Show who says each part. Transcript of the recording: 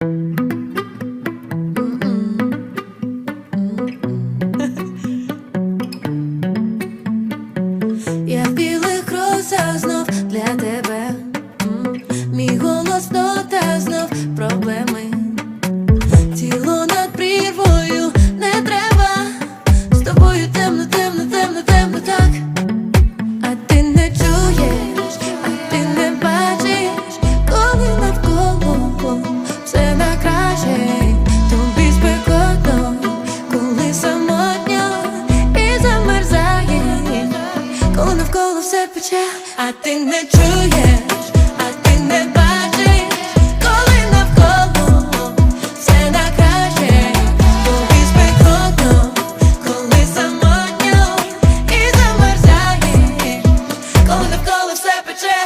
Speaker 1: Я в білих розах знов для тебе, мій голос нота знов. Проблеми. коли навколо все пече, а ти не чуєш, а ти не бачиш, коли навколо все накраще, тобі спекотно, коли самотньо і замерзаєш, коли навколо все пече.